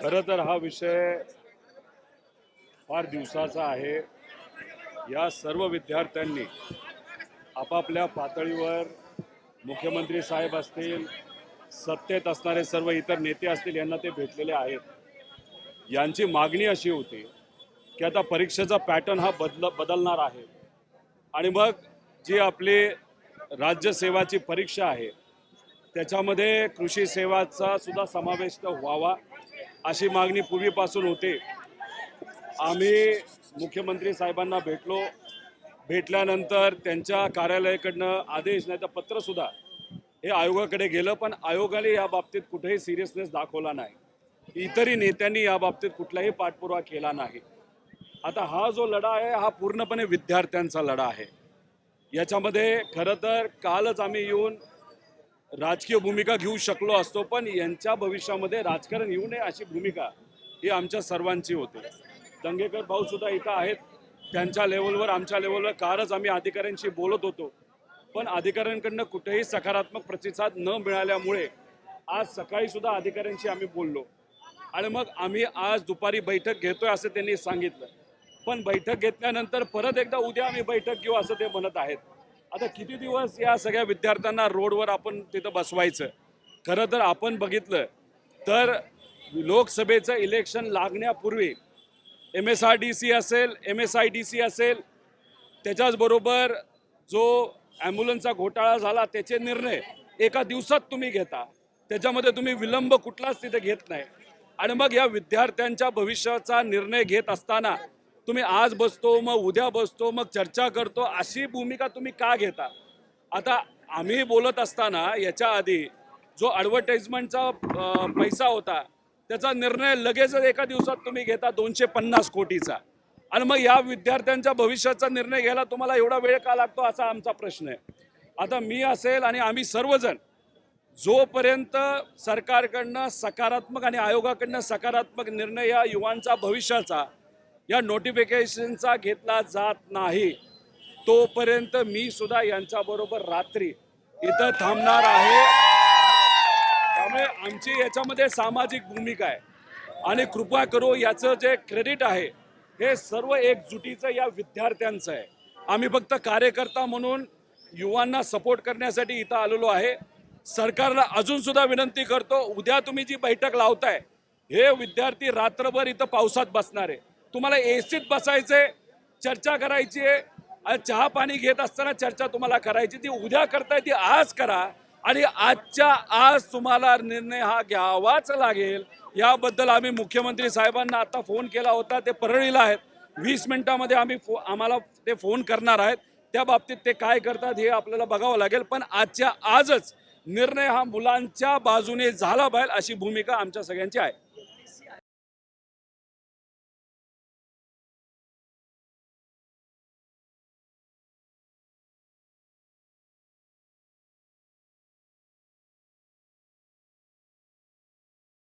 खर तर हा विषय फार दिवसाचा आहे. या सर्व विद्यार्थ्यांनी आपापल्या पातळीवर मुख्यमंत्री साहेब असतील सत्तेत असणारे सर्व इतर नेते असतील यांना ते भेटलेले आहेत. यांची मागणी अशी होती की आता परीक्षेचा पॅटर्न हा बदल बदलणार आहे. आणि मग जी आपली राज्यसेवाची परीक्षा आहे त्याच्यामध्ये कृषी सेवाचा सुद्धा समावेश व्हावा अशी मागणी पूर्वीपासून होते. आम्ही मुख्यमंत्री साहेबांना भेटलो. भेटल्यानंतर त्यांच्या कार्यालयाकडनं आदेश नाही तर पत्रसुद्धा हे आयोगाकडे गेलं पण आयोगाने या बाबतीत कुठेही सिरियसनेस दाखवला नाही. इतरही नेत्यांनी या बाबतीत कुठलाही पाठपुरावा केला नाही. आता हा जो लढा आहे हा पूर्णपणे विद्यार्थ्यांचा लढा आहे. याच्यामध्ये खरं तर कालच आम्ही येऊन राजकीय भूमिका घेऊ शकलो असतो पण यांच्या भविष्यामध्ये राजकारण येऊ नये अशी भूमिका ही आमच्या सर्वांची होती. दंगेकर भाऊ सुद्धा इथं आहेत. त्यांच्या लेवलवर आमच्या लेवलवर कारच आम्ही अधिकाऱ्यांशी बोलत होतो. पण अधिकाऱ्यांकडनं कुठेही सकारात्मक प्रतिसाद न मिळाल्यामुळे आज सकाळी सुद्धा अधिकाऱ्यांशी आम्ही बोललो. आणि मग आम्ही आज दुपारी बैठक घेतोय असं त्यांनी सांगितलं. पण बैठक घेतल्यानंतर परत एकदा उद्या आम्ही बैठक घेऊ असं ते म्हणत आहेत. आता किती दिवस या सगळ्या विद्यार्थ्यांना रोडवर आपण तिथं बसवायचं? खरं तर आपण बघितलं तर लोकसभेचं इलेक्शन लागण्यापूर्वी M S R D C असेल M S I D C असेल त्याच्याचबरोबर जो ॲम्ब्युलन्सचा घोटाळा झाला त्याचे निर्णय एका दिवसात तुम्ही घेता. त्याच्यामध्ये तुम्ही विलंब कुठलाच तिथे घेत नाही. आणि मग या विद्यार्थ्यांच्या भविष्याचा निर्णय घेत असताना तुम्ही आज बसतो मग उद्या बसतो मग चर्चा करतो अशी भूमिका तुम्ही का घेता? आता आम्ही बोलत असताना याच्या आधी जो ॲडव्हर्टाइजमेंटचा पैसा होता त्याचा निर्णय लगेचच एका दिवसात तुम्ही घेता दोनशे पन्नास कोटीचा. आणि मग या विद्यार्थ्यांच्या भविष्याचा निर्णय घ्यायला तुम्हाला एवढा वेळ का लागतो असा आमचा प्रश्न आहे. आता मी असेल आणि आम्ही सर्वजण जोपर्यंत सरकारकडनं सकारात्मक आणि आयोगाकडनं सकारात्मक निर्णय या युवांचा भविष्याचा या नोटिफिकेशनचा घेतला जात नाही. तोपर्यंत मी सुद्धा यांच्याबरोबर रात्री इथं थांबणार आहे. त्यामुळे आमची याच्यामध्ये सामाजिक भूमिका आहे. आणि कृपा करू याचं जे क्रेडिट आहे हे सर्व एकजुटीचं या विद्यार्थ्यांचं आहे. आम्ही फक्त कार्यकर्ता म्हणून युवांना सपोर्ट करण्यासाठी इथं आलेलो आहे. सरकारला अजून सुद्धा विनंती करतो उद्या तुम्ही जी बैठक लावताय हे विद्यार्थी रात्रभर इथं पावसात बसणार. आहे तुम्हाला ए सीत बसायचं बसायचंय चर्चा करायची आहे. आणि चहा पाणी घेत असताना चर्चा तुम्हाला करायची. ती उद्या करताय ती आज करा. आणि आजच्या आज तुम्हाला निर्णय हा घ्यावाच लागेल. याबद्दल आम्ही मुख्यमंत्री साहेबांना आता फोन केला होता. ते परळीला आहेत. वीस मिनिटामध्ये आम्ही फो आम्हाला ते फोन करणार आहेत. त्या बाबतीत ते काय करतात हे आपल्याला बघावं लागेल. पण आजच्या आजच निर्णय हा मुलांच्या बाजूने झाला पाहिजे अशी भूमिका आमच्या सगळ्यांची आहे.